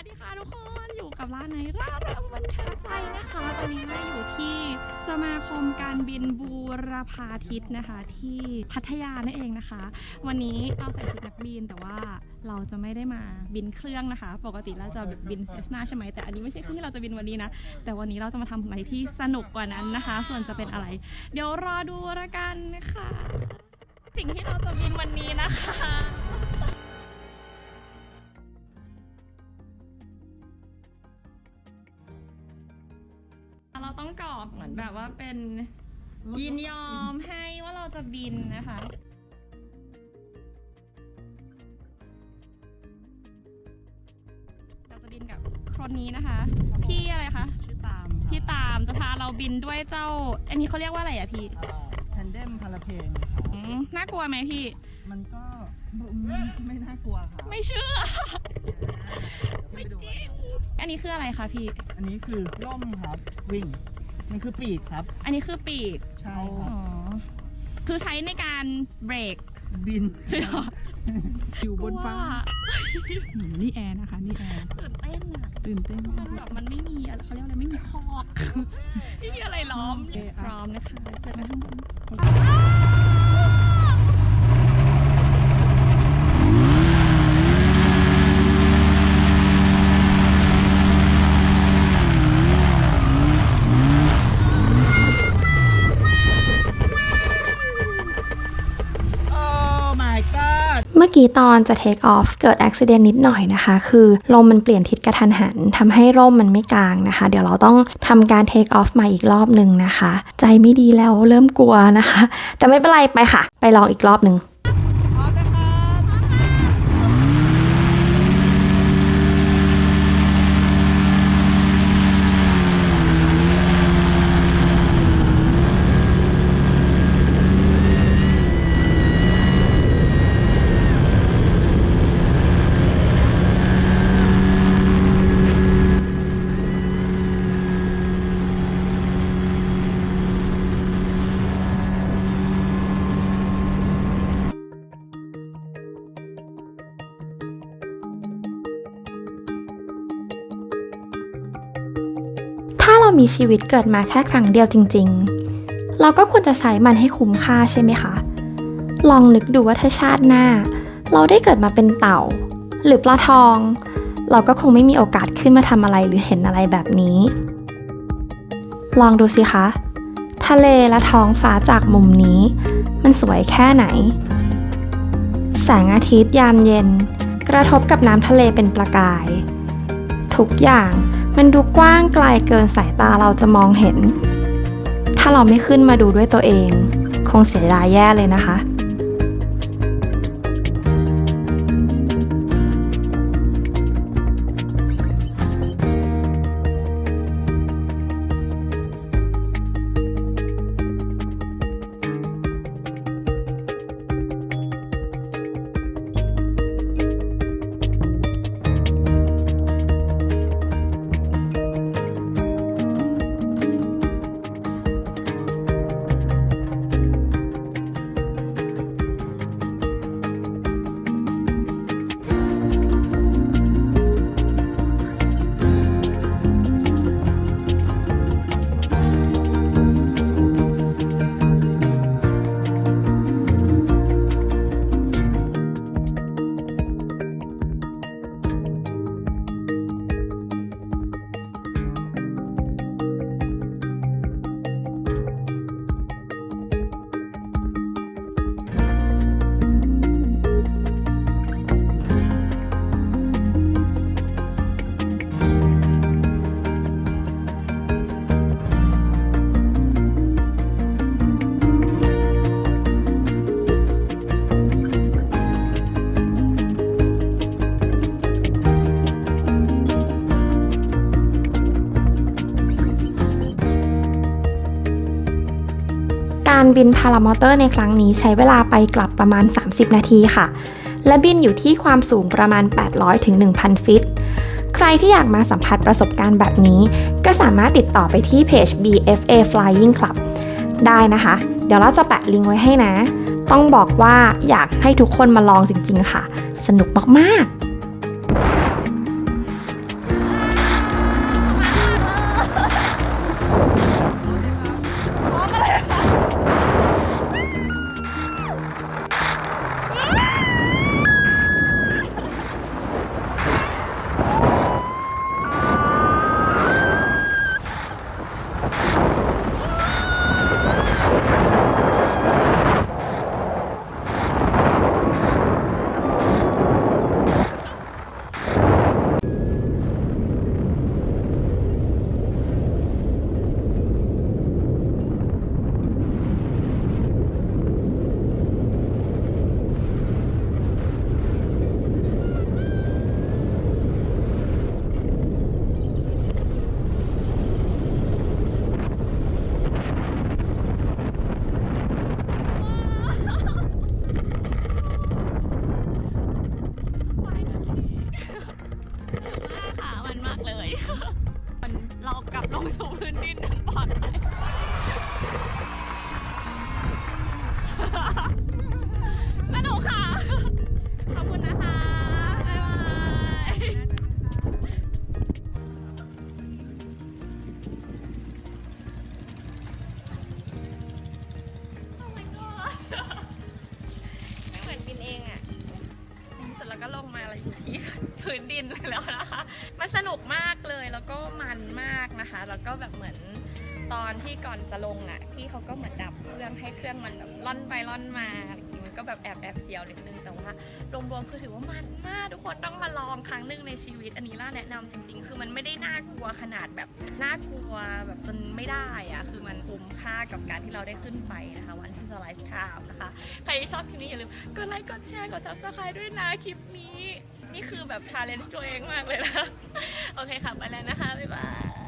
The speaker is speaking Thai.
วัสดีค่ะทุกคนอยู่กับร้านไหนร้านรำบันเทิงใจนะคะ ตอนนี้เราอยู่ที่สมาคมการบินบูรพาทิตนะคะ ที่พัทยานั่นเองนะคะ วันนี้เราใส่ชุดนักบินแต่ว่าเราจะไม่ได้มาบินเครื่องนะคะ ปกติเราจะบินเซสนาใช่ไหมแต่อันนี้ไม่ใช่เครื่องที่เราจะบินวันนี้นะ แต่วันนี้เราจะมาทำอะไรที่สนุกกว่านั้นนะคะ ส่วนจะเป็นอะไร เดี๋ยวรอดูละกันนะคะสิ่งที่เราจะบินวันนี้นะคะ ต้องกรอกเหมือนแบบว่าเป็นยินยอมให้ว่าเราจะบินนะคะเราจะบินกับคนนี้นะคะ พี่อะไรคะชื่อตามพี่ตามจะพาเราบินด้วยเจ้า อันนี้เขาเรียกว่าอะไรอะพี่แทนเดมพาราเพนครับอืมน่ากลัวไหมพี่ มันก็ไม่น่ากลัวครับไม่เชื่อไม่จริง อันนี้คืออะไรคะพี่ อันนี้คือร่มครับวิ่ง มันคือปีกครับ อันนี้คือปีก ใช่คอ๋รัอบคือใช้ในการเบรกบินใช่ไหมอยู่บนฟ้าอืมนี่แอร์นะคะ นี่แอร์ตื่นเต้นอะตื่นเต้นมันแบบมันไม่มีอะไรเขาเรียกอะไรไม่มีคอก ไม่มีอะไรล้อมเออพร้อมนะคะเจอกันข้างบน โอ้ เมื่อกี้ตอนจะ take off เกิดอุบิเหตุนิดหน่อยนะคะ คือลมมันเปลี่ยนทิศกระทันหันทำให้ร่มมันไม่กลางนะคะ เดี๋ยวเราต้องทำการ take off ใหม่อีกรอบหนึ่งนะคะ ใจไม่ดีแล้วเริ่มกลัวนะคะ แต่ไม่เป็นไรไปค่ะ ไปลองอีกรอบหนึ่ง เรามีชีวิตเกิดมาแค่ครั้งเดียวจริง ๆ เราก็ควรจะใช้มันให้คุ้มค่าใช่ไหมคะ ลองนึกดูว่าถ้าชาติหน้า เราได้เกิดมาเป็นเต่า หรือปลาทอง เราก็คงไม่มีโอกาสขึ้นมาทำอะไรหรือเห็นอะไรแบบนี้ ลองดูสิคะ ทะเลและท้องฟ้าจากมุมนี้ มันสวยแค่ไหน แสงอาทิตย์ยามเย็น กระทบกับน้ำทะเลเป็นประกาย ทุกอย่าง มันดูกว้างไกลเกินสายตาเราจะมองเห็น ถ้าเราไม่ขึ้นมาดูด้วยตัวเอง คงเสียดายแย่เลยนะคะ บินพารามอเตอร์ในครั้งนี้ใช้เวลาไปกลับประมาณ 30 นาทีค่ะ และบินอยู่ที่ความสูงประมาณ 800ถึง1,000 ฟิต ใครที่อยากมาสัมผัสประสบการณ์แบบนี้ ก็สามารถติดต่อไปที่เพจ BFA Flying Club ได้นะคะ เดี๋ยวเราจะแปะลิงก์ไว้ให้นะ ต้องบอกว่าอยากให้ทุกคนมาลองจริงๆค่ะ สนุกมากๆ มันเรากลับลงสู่พื้นดินนั่นปลอดภัย พื้นดินแล้วนะคะ มันสนุกมากเลยแล้วก็มันมากนะคะ แล้วก็แบบเหมือนตอนที่ก่อนจะลงอะพี่เขาก็เหมือนดับเครื่องให้เครื่องมันแบบล่อนไปล่อนมา มันก็แบบแอบแอบเสียวนิดนึงแต่ว่ารวมๆคือถือว่ามันมากทุกคนต้องมาลองครั้งหนึ่งในชีวิต อันนี้ล่าแนะนำจริง ๆ คือมันไม่ได้น่ากลัวขนาดแบบน่ากลัวแบบจนไม่ได้อะคือมันคุ้มค่ากับการที่เราได้ขึ้นไปนะคะวันซิสไลฟ์ทาวนะคะใครที่ชอบคลิปนี้อย่าลืมกดไลค์กดแชร์กด subscribe ด้วยนะคลิปนี้ นี่คือแบบชาเลนจ์ตัวเองมากเลยนะโอเคค่ะไปแล้วนะคะบ๊ายบาย